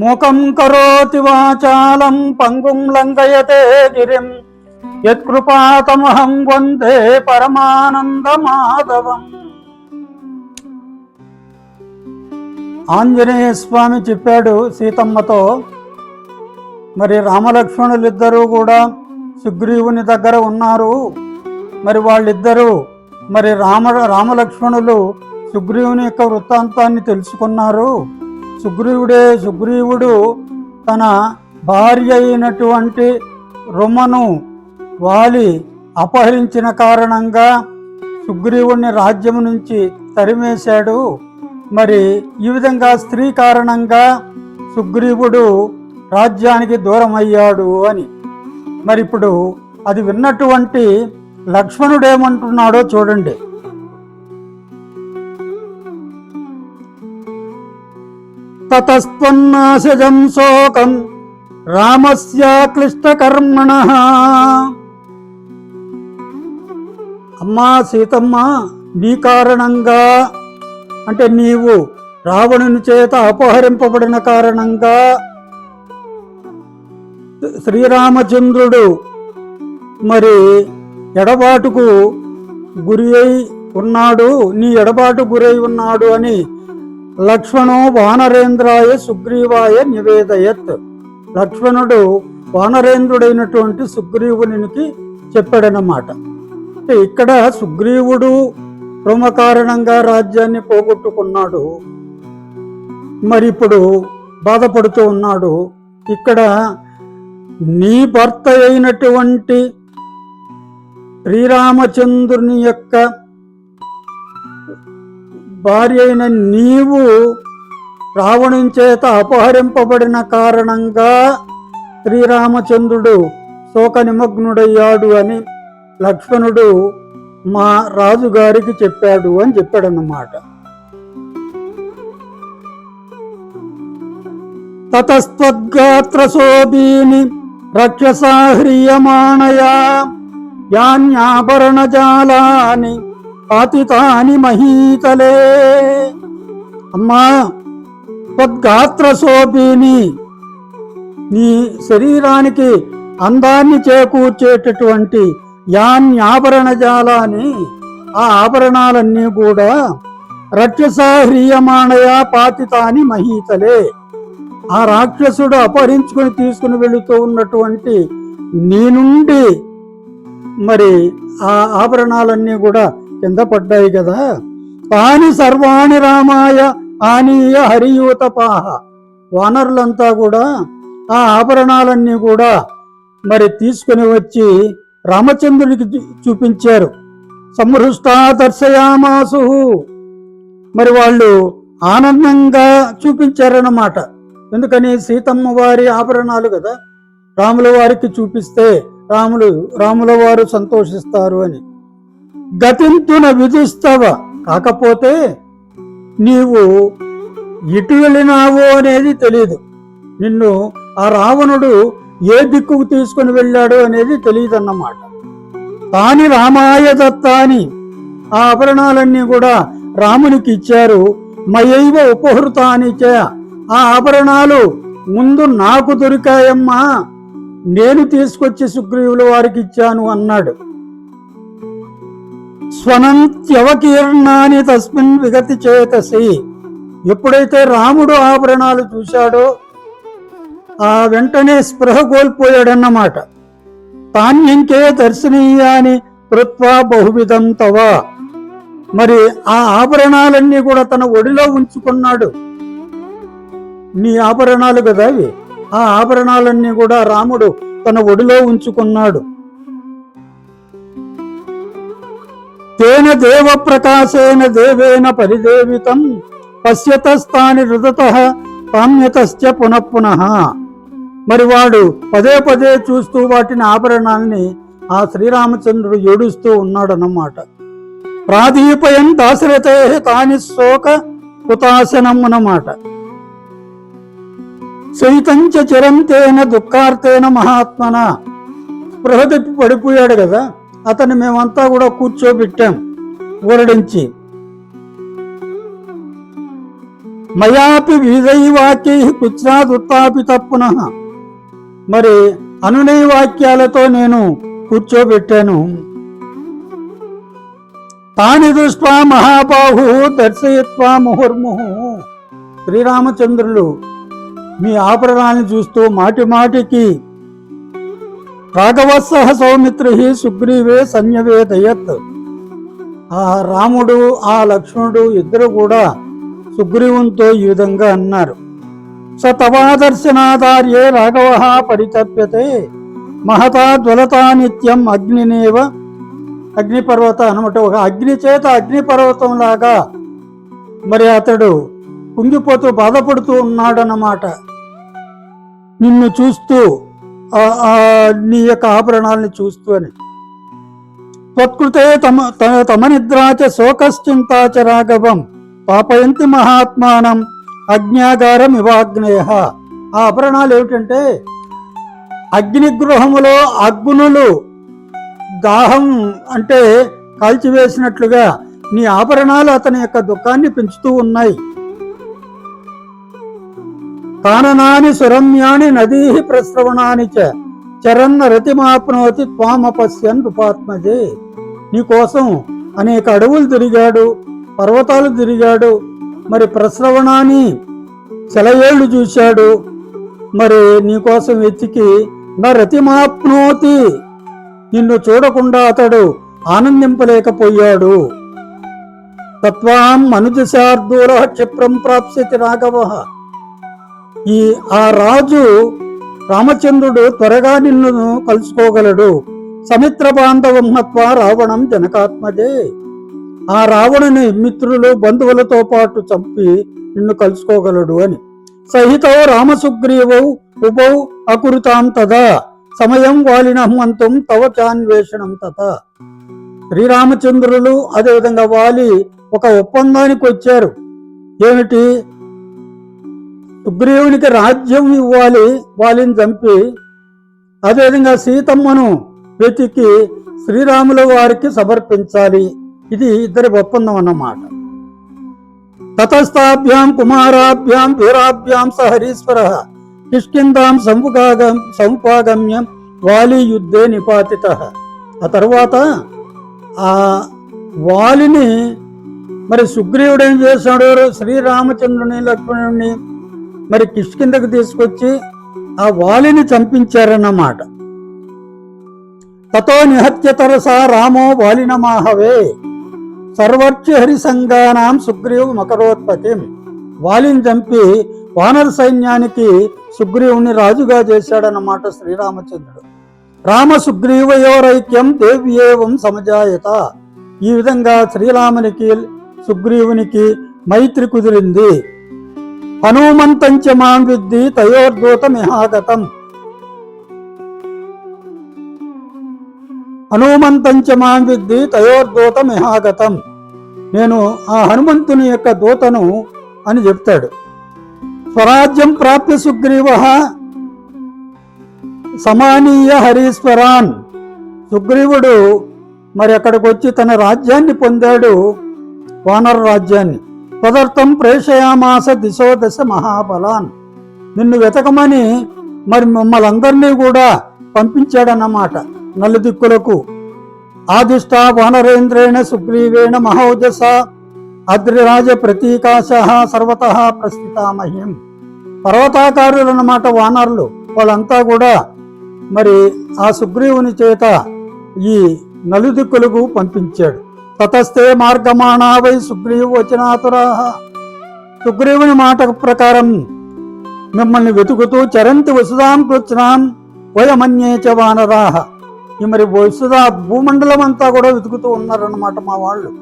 మూకం కరోతి వాచాలం పంగుం లంఘయతే గిరిం. యత్కృపాతమహం వందే పరమానందమాధవం. ఆంజనేయ స్వామి చెప్పాడు సీతమ్మతో మరి రామలక్ష్మణులిద్దరూ కూడా సుగ్రీవుని దగ్గర ఉన్నారు. మరి వాళ్ళిద్దరూ మరి రామ రామలక్ష్మణులు సుగ్రీవుని యొక్క వృత్తాంతాన్ని తెలుసుకున్నారు. సుగ్రీవుడే సుగ్రీవుడు తన భార్య అయినటువంటి రుమను వాలి అపహరించిన కారణంగా సుగ్రీవుణ్ణి రాజ్యం నుంచి తరిమేశాడు. మరి ఈ విధంగా స్త్రీ కారణంగా సుగ్రీవుడు రాజ్యానికి దూరం అయ్యాడు అని. మరి ఇప్పుడు అది విన్నటువంటి లక్ష్మణుడేమంటున్నాడో చూడండి. తతస్త్వన్నాశజం శోకం రామస్యాక్లిష్టకర్మణ అమ్మా సీతమ్మ నీ కారణంగా అంటే నీవు రావణుని చేత అపహరింపబడిన కారణంగా శ్రీరామచంద్రుడు మరి ఎడబాటుకు గురి అయి ఉన్నాడు నీ ఎడబాటు గురై ఉన్నాడు అని లక్ష్మణో వానరేంద్రాయ సుగ్రీవాయ నివేదయత్. లక్ష్మణుడు వానరేంద్రుడైనటువంటి సుగ్రీవునికి చెప్పాడనమాట ఇక్కడ సుగ్రీవుడు రుమ కారణంగా రాజ్యాన్ని పోగొట్టుకున్నాడు. మరి ఇప్పుడు బాధపడుతూ ఉన్నాడు. ఇక్కడ నీ భర్త అయినటువంటి శ్రీరామచంద్రుని యొక్క భార్య అయిన నీవు రావణం చేత అపహరింపబడిన కారణంగా శ్రీరామచంద్రుడు శోక నిమగ్నుడయ్యాడు అని లక్ష్మణుడు మా రాజుగారికి చెప్పాడు అని చెప్పాడన్నమాట. తతస్త్వద్గాత్ర శోభీని రక్షసాహ్రియమాణయా యాన్యాభరణజాలాని పాతితాని మహీతలే అమ్మా త్వద్గాత్ర శోభిని నీ శరీరానికి అందాన్ని చేకూర్చేటటువంటి యాన్యాభరణ జాలాన్ని ఆ ఆభరణాలన్నీ కూడా రక్షసాహ్రియమాణయ పాతితాని మహీతలే ఆ రాక్షసుడు అపహరించుకుని తీసుకుని వెళుతూ ఉన్నటువంటి నీ నుండి మరి ఆ ఆభరణాలన్నీ కూడా కింద పడ్డాయి కదా తాని సర్వాణి రామాయ ఆనీయ హరియూత పాహ. వానరులంతా కూడా ఆ ఆభరణాలన్నీ కూడా మరి తీసుకుని వచ్చి రామచంద్రుడికి చూ- చూపించారు. సంహృష్టా దర్శయామాసు మరి వాళ్ళు ఆనందంగా చూపించారన్నమాట. ఎందుకని? సీతమ్మ వారి ఆభరణాలు కదా రాముల వారికి చూపిస్తే రాములు రాముల వారు సంతోషిస్తారు అని. గతింతున విధుస్తవ కాకపోతే నీవు ఇటు వెళ్ళినావో అనేది తెలియదు నిన్ను ఆ రావణుడు ఏ దిక్కుకు తీసుకుని వెళ్ళాడు అనేది తెలియదు అన్నమాట తాని రామాయ దత్తాని ఆ ఆభరణాలన్నీ కూడా రామునికి ఇచ్చారు. మయైవ ఉపహృతాని చే. ఆ ఆభరణాలు ముందు నాకు దొరికాయమ్మా. నేను తీసుకొచ్చి సుగ్రీవుల వారికి ఇచ్చాను అన్నాడు. స్వనంత్యవకీర్ణాన్ని తస్మిన్ విగతి చేతసి. ఎప్పుడైతే రాముడు ఆభరణాలు చూశాడో ఆ వెంటనే స్పృహ కోల్పోయాడన్నమాట. తాన్యంకే దర్శనీయాని కృత్వా బహువిధం తవా. మరి ఆ ఆభరణాలన్నీ కూడా తన ఒడిలో ఉంచుకున్నాడు. నీ ఆభరణాలు కదా అవి? ఆ ఆభరణాలన్నీ కూడా రాముడు తన ఒడిలో ఉంచుకున్నాడు. తేన దేవ ప్రకాశేన దేవేన పరిదేవితం పశ్యతస్థాని రుదత పామ్యతశ్చ పునః మరి వాడు పదే పదే చూస్తూ వాటిని ఆభరణాల్ని ఆ శ్రీరామచంద్రుడు ఏడుస్తూ ఉన్నాడన్నమాట. ప్రాదీపయం దాశరథే తాని శోక కుతాశనం అన్నమాట. సైతంచ చిరంతేన దుఃఖార్తేన మహాత్మన. స్పృహ తప్పి పడిపోయాడు కదా. అతన్ని మేమంతా కూడా కూర్చోబెట్టాం ఊరడించి మయాపి వీధైవాక్యై కుచ్రాదుత్తాపి తప్పున. మరి అనునయ వాక్యాలతో నేను కూర్చోబెట్టాను. తాని దృష్ట్వా మహాబాహు దర్శయత్వా ముహుర్ముహు. శ్రీరామచంద్రులు మీ ఆభరణాన్ని చూస్తూ మాటి మాటికి రాఘవత్సహ సౌమిత్రి సుగ్రీవే సంయవేదయత్ ఆ రాముడు ఆ లక్ష్మణుడు ఇద్దరు కూడా సుగ్రీవునితో ఈ విధంగా అన్నారు. స తవాదర్శనాదార్యే రాఘవ పరితప్యతే మహతా జ్వలతా నిత్యం అగ్నినేవ అగ్నిపర్వత అనమాట ఒక అగ్ని చేత అగ్నిపర్వతం లాగా మరి అతడు కుంగిపోతూ బాధపడుతూ ఉన్నాడన్నమాట. నిన్ను చూస్తూ నీ యొక్క ఆభరణాలని చూస్తూ అని త్వత్కృతే తమ తమ నిద్రాచ శోకశ్చింతాచ రాఘవం పాపయంతి మహాత్మానం అజ్ఞాగారం ఇవాగ్నేయ ఆ ఆభరణాలు ఏమిటంటే అగ్నిగృహములో అగ్నులు దాహం అంటే కాల్చివేసినట్లుగా నీ ఆభరణాలు అతని యొక్క దుఃఖాన్ని పెంచుతూ ఉన్నాయి. కాననాని సురమ్యాని నదీ ప్రశ్రవణాని చ చరన్న రతిమాప్నోతి త్వామపశ్యన్ రూపాత్మజే. నీకోసం అనేక అడవులు తిరిగాడు పర్వతాలు తిరిగాడు మరి ప్రశ్రవణాన్ని సెలయేళ్ళు చూశాడు మరి నీకోసం వెతికి నా రతిమాప్నోతి నిన్ను చూడకుండా అతడు ఆనందింపలేకపోయాడు. తత్వాం మనుజశార్దూల క్షిప్రం ప్రాప్స్యతి రాఘవ. ఈ ఆ రాజు రామచంద్రుడు త్వరగా నిన్ను కలుసుకోగలడు. సమిత్ర బాంధవం రావణం జనకాత్మజే. ఆ రావణుని మిత్రులు బంధువులతో పాటు చంపి నిన్ను కలుసుకోగలడు అని. సహితో రామసుగ్రీవౌ ఉపౌ అకురుతాం తదా. సమయం వాలినహ్మంతం తవ చాన్వేషణం తత శ్రీరామచంద్రులు అదేవిధంగా వాలి ఒక ఒప్పందానికి వచ్చారు. ఏమిటి? సుగ్రీవునికి రాజ్యం ఇవ్వాలి వాళ్ళని చంపి అదేవిధంగా సీతమ్మను వెతికి శ్రీరాముల వారికి సమర్పించాలి. ఇది ఇద్దరి ఒప్పందం అన్నమాట. తతస్థాభ్యాం కుమారాభ్యాం వీరాభ్యాం స హరీశ్వర. కిష్కిందాం సంపుగాగం సముపాగమ్యం వాలి యుద్ధే నిపాతిత. ఆ తర్వాత ఆ వాలిని మరి సుగ్రీవుడు ఏం చేశాడు? శ్రీరామచంద్రుని లక్ష్మణుని మరి కిష్కిందకు తీసుకొచ్చి ఆ వాలిని చంపించారన్నమాట. తతో నిహత్య తరసా రామో వాలినమాహవే సర్వర్చి హరిసంగానాం సుగ్రీవు మకరోత్పత్తి వాలిని చంపి వానర సైన్యానికి సుగ్రీవుని రాజుగా చేశాడన్నమాట శ్రీరామచంద్రుడు. రామ సుగ్రీవయోరైక్యం దేవ్యేవం సమజాయత. ఈ విధంగా శ్రీరామునికి సుగ్రీవునికి మైత్రి కుదిరింది. హనుమంతంచ మాం విద్ది తయోర్దూతమిహాగతం హనుమంతంచ మాం విద్ది తయోర్దూతమిహాగతం నేను ఆ హనుమంతుని యొక్క దూతను అని చెప్తాడు. స్వరాజ్యం ప్రాప్య సుగ్రీవ సమానీయ హరీశ్వరాన్. సుగ్రీవుడు మరి అక్కడికి వచ్చి తన రాజ్యాన్ని పొందాడు? వానర రాజ్యాన్ని. తదర్థం ప్రేషయామాస దిశో దశ మహాబలాన్. నిన్ను వెతకమని మరి మమ్మల్ని అందరినీ కూడా పంపించాడన్నమాట నలుదిక్కులకు. ఆదిష్ట వానరేంద్రేణ సుగ్రీవేణ మహోజస అద్రిరాజ ప్రతీకాశ సర్వత ప్రస్థితామహ్యం పర్వతాకారులు అన్నమాట వానరులు వాళ్ళంతా కూడా మరి ఆ సుగ్రీవుని చేత ఈ నలుదిక్కులకు పంపించాడు. తతస్థే మార్గమాణా వై సుగ్రీవు వచనాతురా సుగ్రీవుని మాట ప్రకారం మిమ్మల్ని వెతుకుతూ చరంతి వసుదాం కృత్నాం వయమన్యేచ వానరాహ ఈ మరి వసుదా భూమండలం అంతా కూడా వెతుకుతూ ఉన్నారన్నమాట మా వాళ్ళు.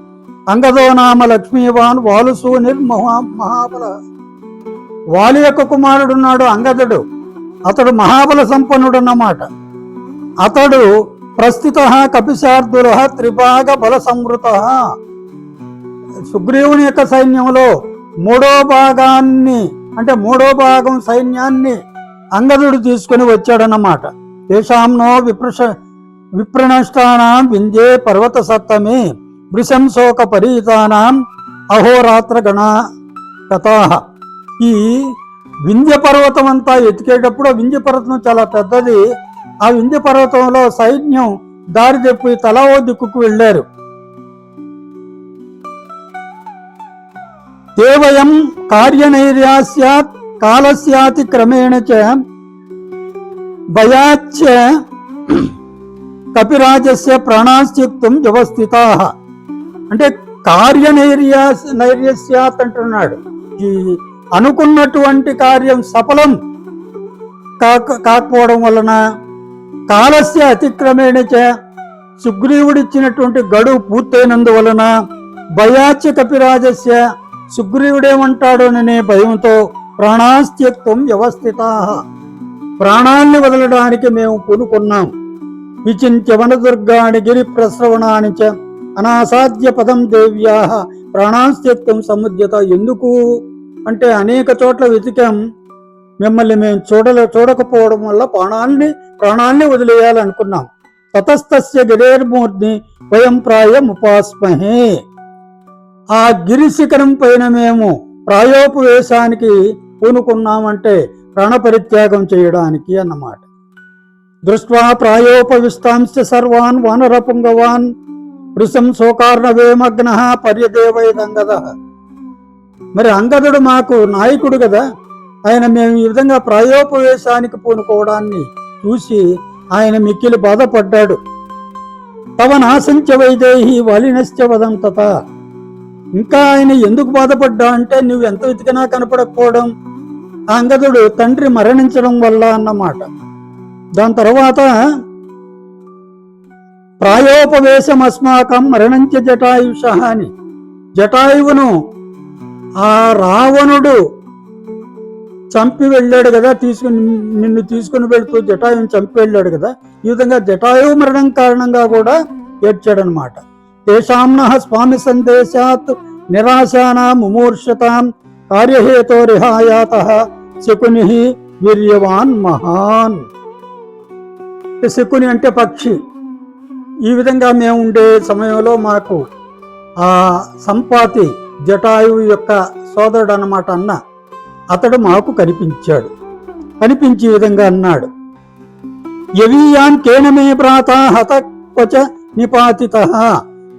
అంగదో నామ లక్ష్మీవాన్ వాలుసు నిర్మహా మహాబల. వాలి యొక్క కుమారుడున్నాడు అంగదుడు. అతడు మహాబల సంపన్నుడు అన్నమాట అతడు ప్రస్తుత కపిశార్దుల త్రిభాగ బల సంవృత సుగ్రీవుని యొక్క సైన్యంలో మూడో భాగాన్ని అంటే మూడో భాగం సైన్యాన్ని అంగదుడు తీసుకుని వచ్చాడన్నమాట. తేషాంనో విప్రష విప్రణష్టానాం వింధ్యే పర్వత సత్తమే వృశంశోక పరీతానాం అహోరాత్ర గణ కథా ఈ వింధ్య పర్వతం అంతా ఎతికేటప్పుడు వింధ్య పర్వతం చాలా పెద్దది. ఆ వింధ్య పర్వతంలో సైన్యం దారి తెప్పి తలా ఓ దిక్కుకు వెళ్ళారు. దేవయం కార్యనైర్యాస్యాత్ కాలస్యాతి క్రమేణ చ భయాచ్చ కపిరాజస్య ప్రాణాశ్చిత్తం వ్యవస్థితా. అంటే కార్యనైర్యా నైర్యస్యాత్ అంటున్నాడు. ఈ అనుకున్నటువంటి కార్యం సఫలం కాక కాకపోవడం వలన కాలస్య అతిక్రమేణ సుగ్రీవుడిచ్చినటువంటి గడువు పూర్తయినందువలన భయాచ్య కపిరాజస్య సుగ్రీవుడేమంటాడోననే భయంతో ప్రాణాస్త్యత్వం వ్యవస్థిత. ప్రాణాన్ని వదలడానికి మేము పూనుకున్నాం. విచింత్య వనదుర్గాని గిరి ప్రశ్రవణాని చ అనాసాధ్య పదం దేవ్యా. ప్రాణాస్త్యత్వం సముద్యత ఎందుకు? అంటే అనేక చోట్ల వెతికాం. మిమ్మల్ని మేము చూడలే చూడకపోవడం వల్ల ప్రాణాల్ని ప్రాణాల్ని వదిలేయాలనుకున్నాం. తతస్తస్య గిరేర్మూర్ని వయం ప్రాయం ఉపాస్మహే. ఆ గిరిశిఖరం పైన మేము ప్రాయోపవేశానికి పూనుకున్నామంటే ప్రాణపరిత్యాగం చేయడానికి అన్నమాట. దృష్ట్వా ప్రాయోపవిస్తాంశ సర్వాన్ వానరపుంగవాన్ వృషం శోకార్ణవేమగ్న పర్యదేవైదంగద మరి అంగదుడు మాకు నాయకుడు కదా? ఆయన మేము ఈ విధంగా ప్రాయోపవేశానికి పూనుకోవడాన్ని చూసి ఆయన మిక్కిలి బాధపడ్డాడు. తవ నాశంచ వైదేహి వలినశ్చ వదంతత. ఇంకా ఆయన ఎందుకు బాధపడ్డా అంటే నువ్వు ఎంత వెతికినా కనపడకపోవడం ఆ అంగదుడు తండ్రి మరణించడం వల్ల అన్నమాట. దాని తర్వాత ప్రాయోపవేశం అస్మాకం మరణంచ జటాయుష అని. జటాయువును ఆ రావణుడు చంపి వెళ్ళాడు కదా తీసుకుని నిన్ను తీసుకుని వెళ్తూ జటాయువుని చంపి వెళ్ళాడు కదా ఈ విధంగా జటాయువు మరణం కారణంగా కూడా ఏడ్చాడనమాట తేషాంన స్వామి సందేశాత్ నిరాశానా ముమూర్షతాం కార్యహేతో రిహాయాత శకుని వీర్యవాన్ మహాన్. శకుని అంటే పక్షి. ఈ విధంగా మేము ఉండే సమయంలో మాకు ఆ సంపాతి జటాయువు యొక్క సోదరుడు అన్నమాట అన్న. అతడు మాకు కనిపించాడు. కనిపించే విధంగా అన్నాడు. యవీయాన్ కేనమే ప్రాత హతక్వచ నిపాతిత.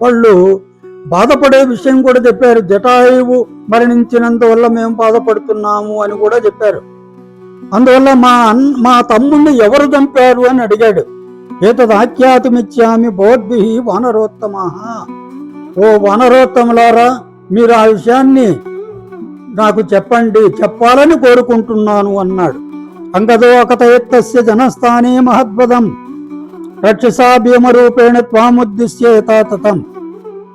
వాళ్ళు బాధపడే విషయం కూడా చెప్పారు. జటాయువు మరణించినందువల్ల మేము బాధపడుతున్నాము అని కూడా చెప్పారు. అందువల్ల మా అన్ మా తమ్ముణ్ణి ఎవరు చంపారు అని అడిగాడు. ఏతదాఖ్యాతమిచ్చామి బోద్భి వానరోత్తమా. ఓ వానరోత్తములారా మీరు ఆ విషయాన్ని నాకు చెప్పండి చెప్పాలని కోరుకుంటున్నాను అన్నాడు. అంగదో జనస్థానే మహద్వదం. రక్షసా భీమరూపేణ త్వాముద్దిశ్య యథాతథం.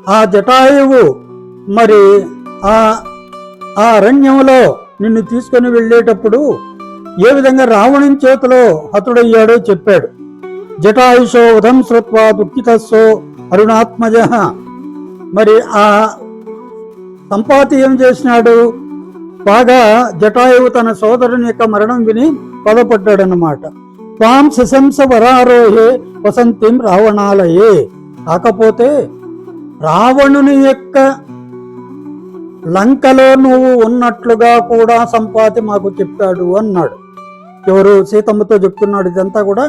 ఆ జటాయువు మరి ఆ ఆ అరణ్యంలో నిన్ను తీసుకొని వెళ్ళేటప్పుడు ఏ విధంగా రావణుని చేతిలో హతుడయ్యాడో చెప్పాడు. జటాయుషో ఉదం శ్రుత్వా దుఃఖితస్సో అరుణాత్మజ. మరి ఆ సంపాతి ఏం చేసినాడు బాగా జటాయువు తన సోదరుని యొక్క మరణం విని బాధపడ్డాడనమాట త్వాం శశంస వరారోహే వసంతిం రావణాలయే. కాకపోతే రావణుని యొక్క లంకలో నువ్వు ఉన్నట్లుగా కూడా సంపాతి మాకు చెప్పాడు అన్నాడు. ఎవరు సీతమ్మతో చెప్తున్నాడు ఇదంతా కూడా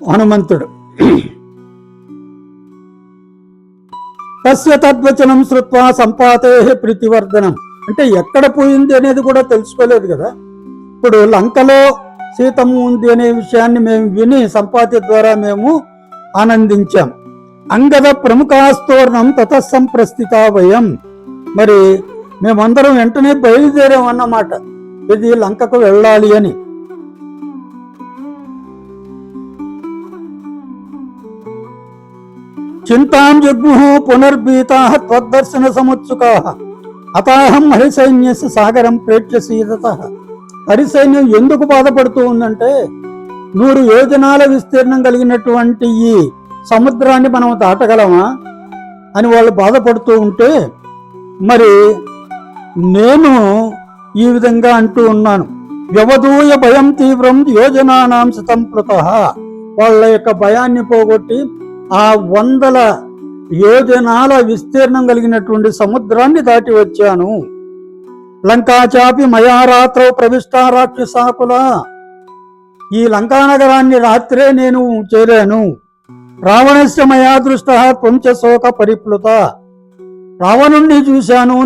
హనుమంతుడు. తస్య తద్వచనం శృత్వా సంపాతే ప్రీతివర్ధనం. అంటే ఎక్కడ పోయింది అనేది కూడా తెలుసుకోలేదు కదా. ఇప్పుడు లంకలో సీతమ్మ ఉంది అనే విషయాన్ని మేము విని సంపాతి ద్వారా మేము ఆనందించాం. అంగద ప్రముఖాస్తోర్ణం తతస్సంప్రస్థిత వయం. మరి మేమందరం వెంటనే బయలుదేరాం అన్నమాట. ఇది లంకకు వెళ్ళాలి అని. చింతాం జగ్ముః పునర్భీతా త్వద్దర్శన సముత్సుకా అతాహం హరిసైన్యస్య సాగరం ప్రేక్ష సీదత హరిసైన్యం ఎందుకు బాధపడుతూ ఉందంటే నూరు యోజనాల విస్తీర్ణం కలిగినటువంటి ఈ సముద్రాన్ని మనం దాటగలమా అని వాళ్ళు బాధపడుతూ ఉంటే మరి నేను ఈ విధంగా అంటూ ఉన్నాను. వ్యవధూయ భయం తీవ్రం యోజనానాం శతంప్లుత వాళ్ళ యొక్క భయాన్ని పోగొట్టి ఆ వందల యోజనాల విస్తీర్ణం కలిగినటువంటి సముద్రాన్ని దాటి వచ్చాను. లంకాచాపి చాపి మయా ప్రవిష్ట రాక్షసాకుల ఈ లంకా నగరాన్ని రాత్రే నేను చేరాను. రావణస్య మయా దృష్ట త్వంచ శోక పరిప్లుత. రావణుణ్ణి చూశాను.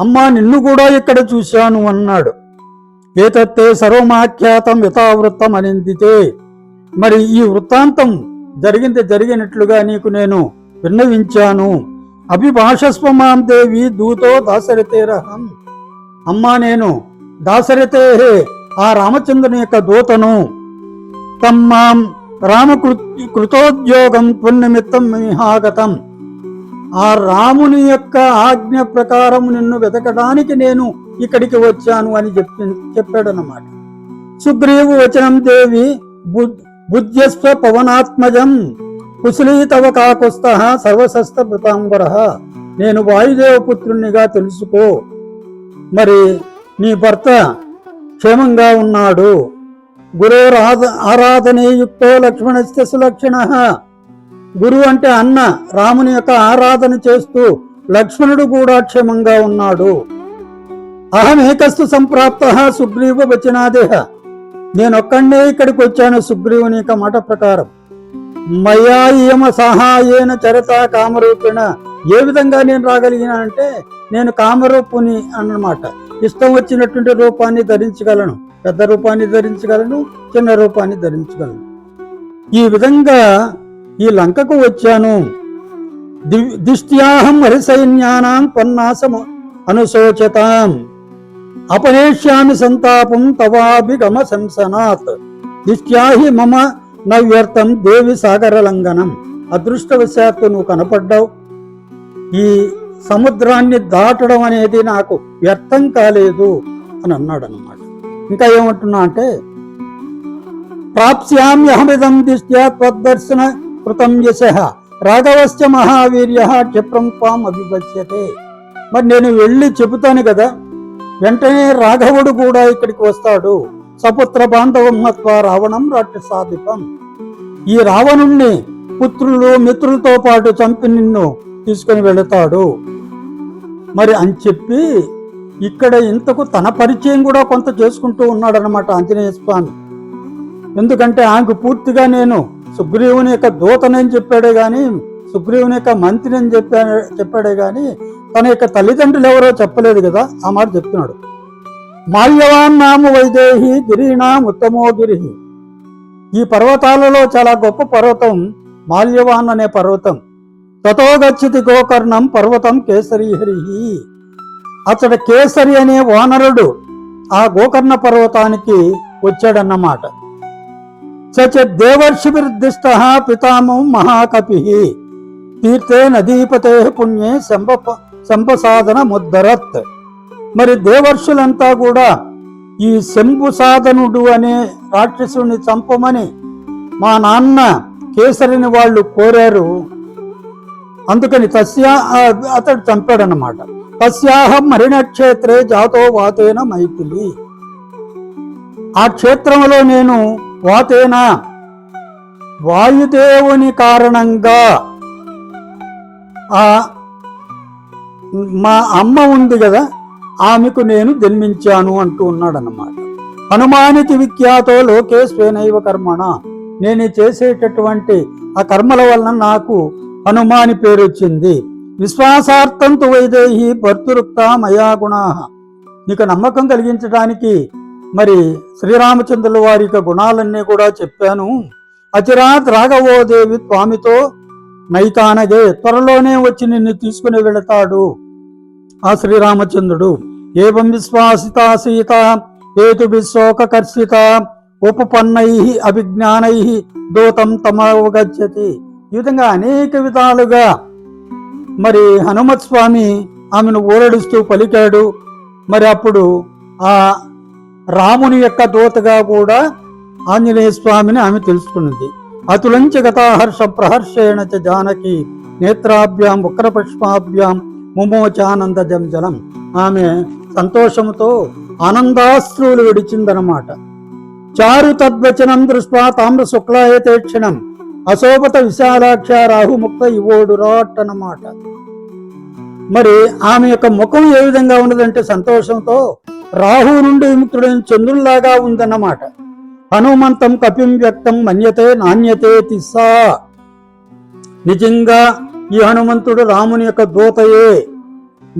అమ్మా నిన్ను కూడా ఇక్కడ చూశాను అన్నాడు. ఏతత్తే సర్వమాఖ్యాతం యథావృత్తం అనిందితే మరి ఈ వృత్తాంతం జరిగింది జరిగినట్లుగా నీకు నేను విన్నవించాను. అభిభాషస్వమాం దేవి దూతో దాసరితేరహం అమ్మా నేను దాసరితే ఆ రామచంద్రుని యొక్క దూతను. తమ్మాం రామకృ కృతోద్యోగం త్వన్నిమిత్తం మిహాగతం ఆ రాముని యొక్క ఆజ్ఞ ప్రకారం నిన్ను వెతకడానికి నేను ఇక్కడికి వచ్చాను అని చెప్పి చెప్పాడన్నమాట. సుగ్రీవు వచనం దేవి బుద్ధ బుద్ధ్యస్వ పవనాత్మజం. కుశలీ తవ కాకుస్థ సర్వశస్త నేను వాయుదేవపుత్రునిగా తెలుసుకో. మరి నీ భర్త క్షేమంగా ఉన్నాడు. గురోరాధ ఆరాధనేయుక్తో లక్ష్మణస్య సులక్షణ. గురు అంటే అన్న రాముని యొక్క ఆరాధన చేస్తూ లక్ష్మణుడు కూడా క్షేమంగా ఉన్నాడు. అహమేకస్తు సంప్రాప్త సుగ్రీవ వచనాదేహ. నేనొక్కడే ఇక్కడికి వచ్చాను సుగ్రీవుని యొక్క మాట ప్రకారం. మయా ఇయమ సహాయేన చరత కామరూపిణ. ఏ విధంగా నేను రాగలిగినా అంటే నేను కామరూపుని అన్నమాట. ఇష్టం వచ్చినటువంటి రూపాన్ని ధరించగలను పెద్ద రూపాన్ని ధరించగలను చిన్న రూపాన్ని ధరించగలను. ఈ విధంగా ఈ లంకకు వచ్చాను. దిష్ట్యాహం హరిసైన్యానాం పన్నాసము అనుశోచతాం. అపనేష్యామి సంతాపం తవాభిగమ శంసనాత్ నిత్యాహి మమ నవ్యర్థం దేవి సాగర లంఘనం అదృష్టవశాత్తు నువ్వు కనపడ్డావు. ఈ సముద్రాన్ని దాటడం అనేది నాకు వ్యర్థం కాలేదు అని అన్నాడు అన్నమాట ఇంకా ఏమంటున్నా అంటే ప్రాప్స్యామ్యహమిదం దిష్ట్యా త్వద్దర్శన కృతం యశ. రాఘవశ్చ మహావీర్య క్షిప్రం త్వాం అభిపశ్యతే మరి నేను వెళ్ళి చెబుతాను కదా వెంటనే రాఘవుడు కూడా ఇక్కడికి వస్తాడు. సపుత్ర బాంధవం రావణం రావణం రాక్షసాధిపం. ఈ రావణుణ్ణి పుత్రులు మిత్రులతో పాటు చంపి నిన్ను తీసుకుని వెళతాడు. మరి అని చెప్పి ఇక్కడ ఇంతకు తన పరిచయం కూడా కొంత చేసుకుంటూ ఉన్నాడనమాట ఆంజనేయ స్వామి. ఎందుకంటే ఆమెకు పూర్తిగా నేను సుగ్రీవుని యొక్క దూతనని చెప్పాడే కానీ సుగ్రీవుని యొక్క మంత్రి అని చెప్పా చెప్పాడే కానీ తన యొక్క తల్లిదండ్రులు ఎవరో చెప్పలేదు కదా ఆ మాట చెప్తున్నాడు. మాల్యవాన్ నామ వైదేహి గిరిణాం ఉత్తమో గిరిహి. ఈ పర్వతాలలో చాలా గొప్ప పర్వతం మాల్యవాన్ అనే పర్వతం. తతో గచ్చితి గోకర్ణం పర్వతం కేసరిహరిహి అతడు కేసరి అనే వానరుడు ఆ గోకర్ణ పర్వతానికి వచ్చాడన్నమాట. సచ దేవర్షిభిర్దిష్ట పితామం మహాకపి. తీర్థే నదీపతే పుణ్యే శంభ శంభసాధన ముద్దరత్. మరి దేవర్షులంతా కూడా ఈ శంభు సాధనుడు అనే రాక్షసుని చంపమని మా నాన్న కేసరిని వాళ్ళు కోరారు. అందుకని తస్యా అతడు చంపాడనమాట తస్యాహం మరిణక్షేత్రే జాతో వాతేన మైథిలి. ఆ క్షేత్రంలో నేను వాతేన వాయుదేవుని కారణంగా ఆ మా అమ్మ ఉంది కదా ఆమెకు నేను జన్మించాను అంటూ ఉన్నాడన్నమాట. హనుమానికి విఖ్యాతో లోకే స్వేనైవ కర్మణ నేను చేసేటటువంటి ఆ కర్మల వలన నాకు హనుమాని పేరు వచ్చింది. విశ్వాసార్థం తువైదేహి భర్తురుక్త మయా గుణా. నీకు నమ్మకం కలిగించడానికి మరి శ్రీరామచంద్రుల వారి యొక్క గుణాలన్నీ కూడా చెప్పాను. అతిరాత్ రాఘవోదేవి స్వామితో నైతానగే త్వరలోనే వచ్చి నిన్ను తీసుకుని వెళతాడు. ఆ శ్రీరామచంద్రుడు. ఏవం విశ్వాసిత సీత హేతు విశోకర్షిత ఉపపన్నై అభిజ్ఞానై దూతం తమవగచ్చతి ఈ విధంగా అనేక విధాలుగా మరి హనుమత్ స్వామి ఆమెను ఊరడుస్తూ పలికాడు. మరి అప్పుడు ఆ రాముని యొక్క దూతగా కూడా ఆంజనేయ స్వామిని ఆమె తెలుసుకున్నది. అతులంచ గతాహర్ష ప్రహర్షేణ చ జానకి నేత్రాభ్యాం వక్రపుష్పాభ్యాం ముమోచానంద జంజలం ఆమె సంతోషముతో ఆనందాశ్రువులు విడిచిందనమాట. చారు తద్వచనం దృష్ట్వా తామ్ర శుక్లాయతే క్షణం అశోభత విశాలాక్ష రాహుముక్త ఇవోడు రాట్ అన్నమాట మరి ఆమె యొక్క ముఖం ఏ విధంగా ఉన్నదంటే సంతోషంతో రాహు నుండి విముక్తుడైన చంద్రుల్లాగా ఉందన్నమాట. హనుమంతం కపిం వ్యక్తం మన్యతే నాణ్యతే తిస్సా. నిజంగా ఈ హనుమంతుడు రాముని యొక్క దూతయే.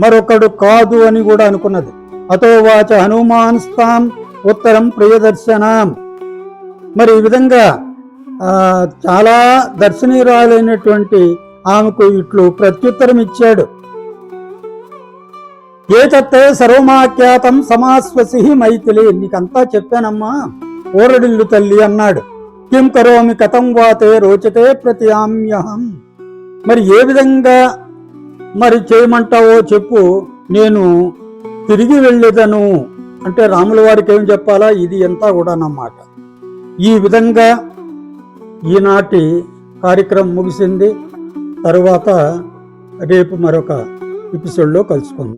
మరొకడు కాదు అని కూడా అనుకున్నది. అతోవాచ హనుమాన్స్థాం హనుమాన్ స్థాం ఉత్తరం ప్రియదర్శనం. మరి ఈ విధంగా చాలా దర్శనీయురాలైనటువంటి ఆమెకు ఇట్లు ప్రత్యుత్తరం ఇచ్చాడు. ఏతత్తే సర్వమాఖ్యాతం సమాస్వసి మైథిలి. నీకంతా చెప్పానమ్మా ఓరడిల్లు తల్లి అన్నాడు. కిం కరోమి కథం వాతే రోచతే ప్రతియామ్యహం మరి ఏ విధంగా మరి చేయమంటావో చెప్పు. నేను తిరిగి వెళ్ళేదను. అంటే రాముల వారికి ఏం చెప్పాలా? ఇది ఎంత కూడా అన్నమాట ఈ విధంగా ఈనాటి కార్యక్రమం ముగిసింది. తరువాత రేపు మరొక ఎపిసోడ్లో కలుసుకుందాం.